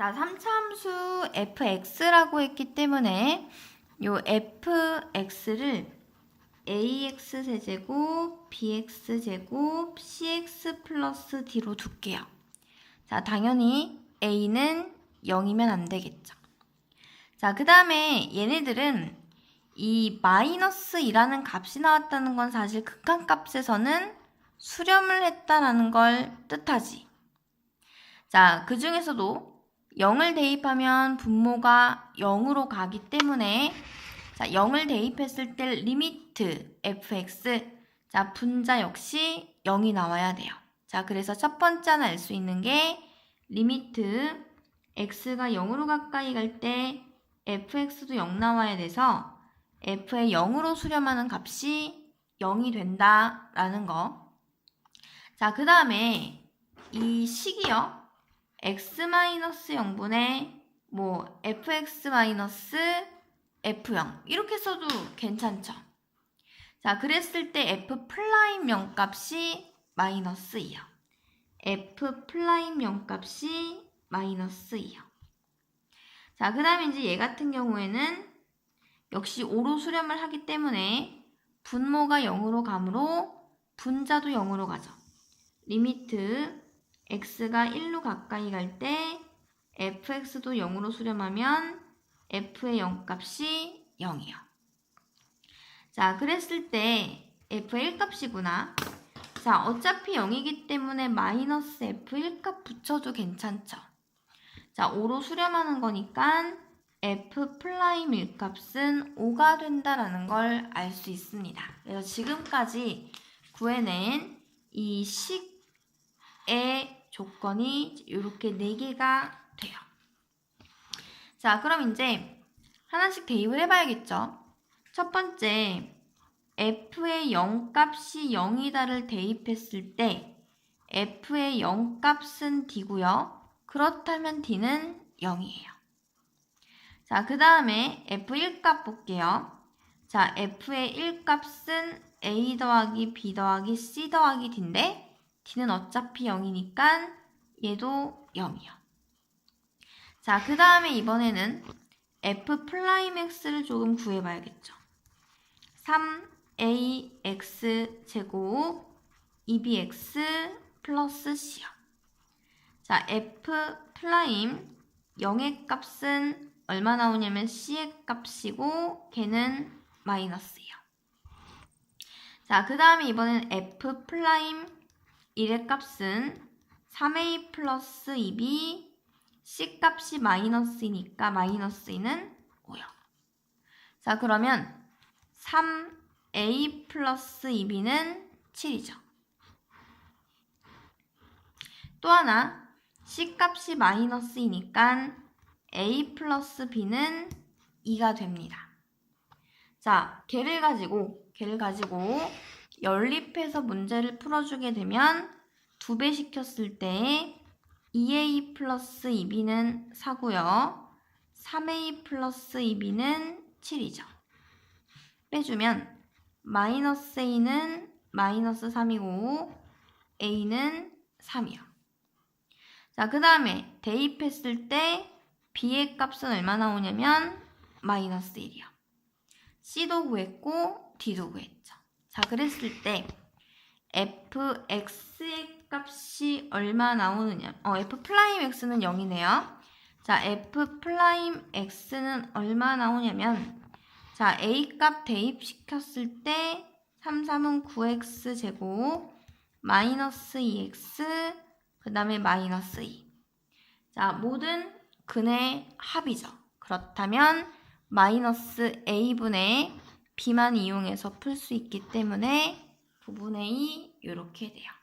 자, 3차 함수 fx라고 했기 때문에 요 fx를 ax 세제곱, bx 제곱, cx 플러스 d로 둘게요. 자, 당연히 a는 0이면 안 되겠죠. 자, 그 다음에 얘네들은 이 마이너스 2라는 값이 나왔다는 건 사실 극한값에서는 수렴을 했다라는 걸 뜻하지. 자, 그 중에서도 0을 대입하면 분모가 0으로 가기 때문에 자, 0을 대입했을 때 리미트 fx 자, 분자 역시 0이 나와야 돼요. 자, 그래서 첫 번째 하나 알수 있는 게 리미트 x가 0으로 가까이 갈 때 fx도 0 나와야 돼서 f의 0으로 수렴하는 값이 0이 된다라는 거. 자, 그 다음에 이 식이요. X-0분의 뭐 fx-f0 이렇게 써도 괜찮죠. 자, 그랬을 때 f 플라임 0 값이 마이너스 2요. f 플라임 0 값이 마이너스 2요. 자, 그 다음에 이제 얘 같은 경우에는 역시 5로 수렴을 하기 때문에 분모가 0으로 가므로 분자도 0으로 가죠. 리미트 x가 1로 가까이 갈 때 fx도 0으로 수렴하면 f의 0값이 0이요. 자, 그랬을 때 f의 1값이구나. 자, 어차피 0이기 때문에 마이너스 f 1 값 붙여도 괜찮죠. 자, 5로 수렴하는 거니까 f 플라임 1 값은 5가 된다라는 걸 알 수 있습니다. 그래서 지금까지 구해낸 이 식의 조건이 이렇게 4개가 돼요. 자, 그럼 이제 하나씩 대입을 해봐야겠죠. 첫 번째, f의 0값이 0이다를 대입했을 때 f의 0값은 d고요. 그렇다면 d는 0이에요. 자, 그 다음에 f1값 볼게요. 자, f의 1값은 a 더하기 b 더하기 c 더하기 d인데 d는 어차피 0이니까 얘도 0이요. 자, 그 다음에 이번에는 f 플라임 x를 조금 구해봐야겠죠. 3ax 제곱 2bx 플러스 c요. 자, f 플라임 0의 값은 얼마 나오냐면 c의 값이고 걔는 마이너스예요. 자, 그 다음에 이번엔 f 플라임 1의 값은 3a 플러스 2b c 값이 마이너스이니까 마이너스 2는 5요. 자, 그러면 3a 플러스 2b는 7이죠. 또 하나 c 값이 마이너스이니까 a 플러스 b는 2가 됩니다. 자, 걔를 가지고 걔를 가지고 연립해서 문제를 풀어주게 되면 두 배 시켰을 때 2a 플러스 2b는 4고요. 3a 플러스 2b는 7이죠. 빼주면 마이너스 a는 마이너스 3이고 a는 3이요. 자, 그 다음에 대입했을 때 b의 값은 얼마 나오냐면 마이너스 1이요. c도 구했고 d도 구했죠. 자, 그랬을 때 fx의 값이 얼마 나오느냐? 어, f 플라임 x는 0이네요. 자, f 플라임 x는 얼마 나오냐면 자, a 값 대입시켰을 때 3, 3은 9x 제곱 마이너스 2x 그 다음에 마이너스 2. 자, 모든 근의 합이죠. 그렇다면 마이너스 a분의 b만 이용해서 풀 수 있기 때문에 부분 a 이렇게 돼요.